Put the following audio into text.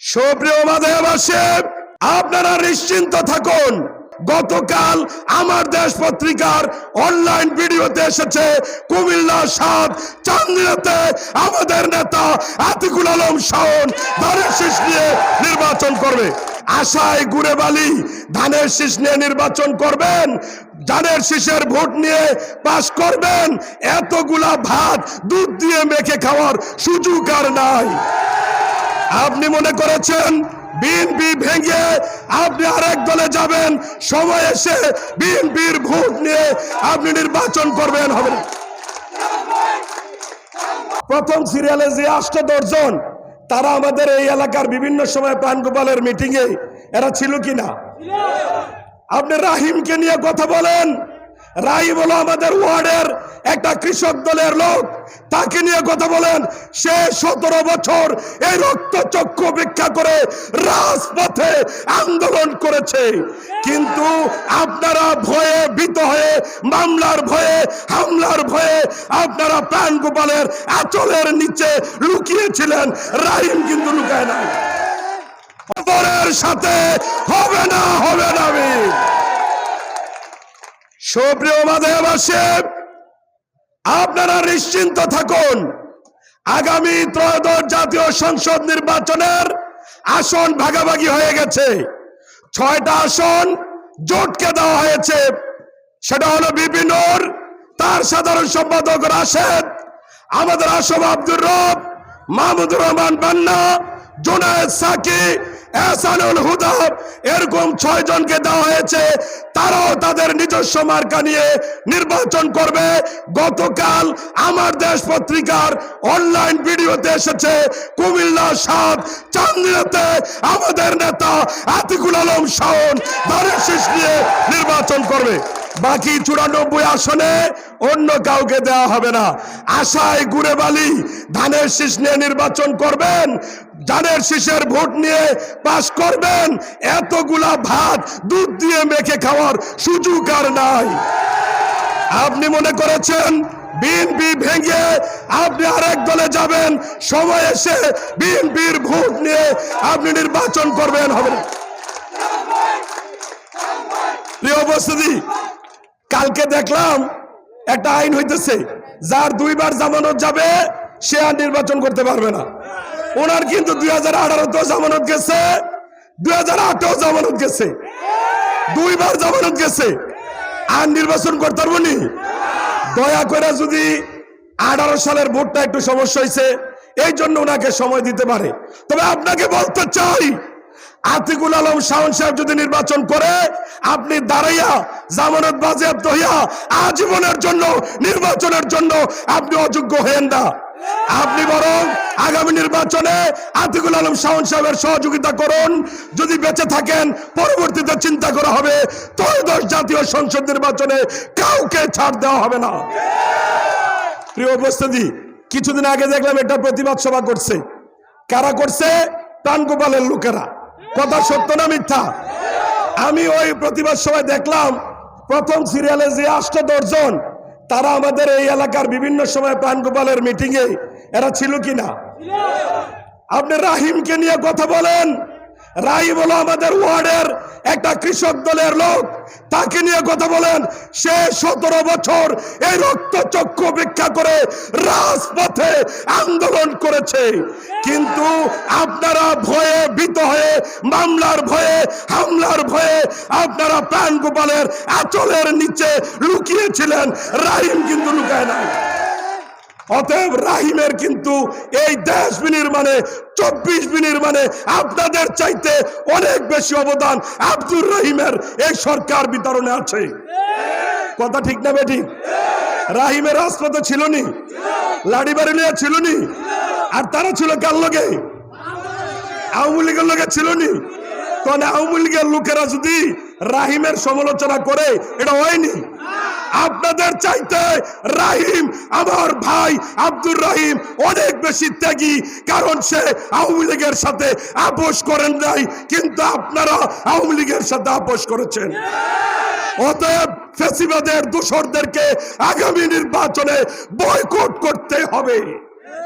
সুপ্রিয় মাধবাসী আপনারা নিশ্চিন্ত থাকুন, গতকাল আমার দেশ পত্রিকার অনলাইন ভিডিওতে এসেছে কুমিল্লা সাত, চান্দিনাতে আমাদের নেতা আতিকুল আলম শাওন ধানের শীষ নিয়ে নির্বাচন করবে। আশায় গুড়ে বালি ধানের শীষ নিয়ে নির্বাচন করবেন, ধানের শীষের ভোট নিয়ে পাশ করবেন, এতগুলা ভাত দুধ দিয়ে মেখে খাওয়ার সুযোগ আর নাই। আপনি মনে করেছেন বিএনপি ভেঙে আপনি আরেক দলে যাবেন? সময় এসে বিএনপির ভোট নিয়ে আপনি নির্বাচন করবেন, হবে প্রথম সিরিয়ালে যে আষ্ট দশজন, তারা আমাদের এই এলাকার বিভিন্ন সময় প্রাণগোপালের মিটিং এ এরা ছিল কিনা? আপনি রাহিমকে নিয়ে কথা বলেন। রাহিম হলো আমাদের ওয়ার্ডের একটা কৃষক দলের লোক, তাকে নিয়ে কথা বলেন। সে সতেরো বছর এই রক্ত চক্ষু ভিক্ষা করে রাজপথে আন্দোলন করেছে। কিন্তু আপনারা ভয়ে ভীত হয়ে, মামলার ভয়ে, হামলার ভয়ে আপনারা প্রাণ গোপালের আঁচলের নিচে লুকিয়েছিলেন। রাহিম কিন্তু লুকায় না সাথে হবে না হবে না সুপ্রিয় মাধবাসী আপনারা নিশ্চিন্ত থাকুন, আগামী ত্রয়োদশ জাতীয় সংসদ নির্বাচনের আসন ভাগাভাগি হয়ে গেছে। ছয়টা আসন জোটকে দেওয়া হয়েছে। সেটা হলো বিপিনুর, তার সাধারণ সম্পাদক রাশেদ, আমাদের আসম আব্দুর রব, মাহমুদুর রহমান বান্না, জোনায়েদ সাকি এহসানুল হুদা, এরকম ছয় জনকে দেওয়া হয়েছে, তারাও তাদের নিজস্ব মার্কা নিয়ে নির্বাচন করবে। গতকাল আমার দেশ পত্রিকার অনলাইন ভিডিওতে এসেছে, কুমিল্লা সাত চান্দিনাতে আমাদের নেতা আতিকুল আলম শাওন ধানের শীষ নিয়ে নির্বাচন করবে। বাকি চুরানব্বই আসনে অন্য কাউকে দেওয়া হবে না আশায় গুড়ে বালি, ধানের শীষ নিয়ে নির্বাচন করবেন, ধানের শীষের ভোট নিয়ে পাশ করবেন, এতগুলা ভাত দুধ দিয়ে মেখে খাওয়ার সুযোগ আর নাই আপনি মনে করেছেন, বিএনপি ভেঙে আপনি আরেক দলে যাবেন, সময় এসে বিএনপির ভোট নিয়ে আপনি নির্বাচন করবেন, হবে। প্রিয় উপস্থিতি কালকে দেখলাম একটা আইন হইতেছে, যার দুইবার জামানত যাবে, সে আর নির্বাচন করতে পারবে না। ওনার কিন্তু দুই হাজার আঠারোতেও জামানত গেছে, দুই হাজার আটেও জামানত গেছে। দুইবার জামানত গেছে। আর নির্বাচন করতে পারব নি? দয়া করে যদি আঠারো সালের ভোটটা একটু সমস্যা হয়েছে এই জন্য ওনাকে সময় দিতে পারে। তবে আপনাকে বলতে চাই আতিকুল আলম শাওন সাহেব যদি নির্বাচন করে, আপনি দাঁড়াইয়া জামানত বাজেয়াপ্ত হইয়া আজীবনের জন্য, নির্বাচনের জন্য আপনি অযোগ্য হয়েন না। আপনি বরং আগামী নির্বাচনে আতিকুল আলম শাওন সাহেবের সহযোগিতা করুন। যদি বেঁচে থাকেন, পরবর্তীতে চিন্তা করা হবে, ত্রয়োদশ জাতীয় সংসদ নির্বাচনে কাউকে ছাড় দেওয়া হবে না। প্রিয় উপস্থিতি, কিছুদিন আগে দেখলাম একটা প্রতিবাদ সভা করছে। কারা করছে? প্রাণগোপালের লোকেরা। কথা সত্য না মিথ্যা? আমি ওই প্রতিবাদ সভায় দেখলাম, প্রথম সিরিয়ালে যে আষ্ট দশজন, তারা আমাদের এই এলাকার বিভিন্ন সময় প্রাণগোপালের মিটিংয়ে এরা ছিল কিনা? আপনি রাহিমকে নিয়ে কথা বলেন। রাহিম হলো আমাদের ওয়ার্ডের একটা কৃষক দলের লোক, তাকে নিয়ে কথা বলেন। সে সতেরো বছর এই রক্ত চক্ষু ভিক্ষা করে রাজপথে আন্দোলন করেছে। কিন্তু আপনারা ভয়ে ভীত হয়ে, মামলার ভয়ে, হামলার ভয়ে আপনারা প্রাণ গোপালের আঁচলের নিচে লুকিয়েছিলেন। রাহিম কিন্তু লুকায় নাই। অতএব রাহিমের কিন্তু এই দেশ বিনির্মাণে, চব্বিশ বিনির্মাণে আপনাদের চাইতে অনেক বেশি অবদান আব্দুর রহিমের এই সরকার বিতরণে আছে। কথা ঠিক না বেঠিক? রাহিমের রাজপথে ছিল নি লাড়ি বাড়ি লিয়া ছিল নি আর তারা ছিল কার লোকে আওয়ামী লীগের লগে ছিল নি তখন আওয়ামী লীগের লোকেরা যদি রাহিমের সমালোচনা করে, এটা হয়নি। আপনাদের চাইতে রাহিম আমার ভাই আব্দুর রাহিম অনেক বেশি ত্যাগী, কারণ সে আওয়ামী লীগের সাথে আপোষ করেন নাই, কিন্তু আপনারা আওয়ামী লীগের সাথে আপোষ করেছেন। অতএব ফেসিবাদের দোষরদেরকে আগামী নির্বাচনে বয়কট করতে হবে।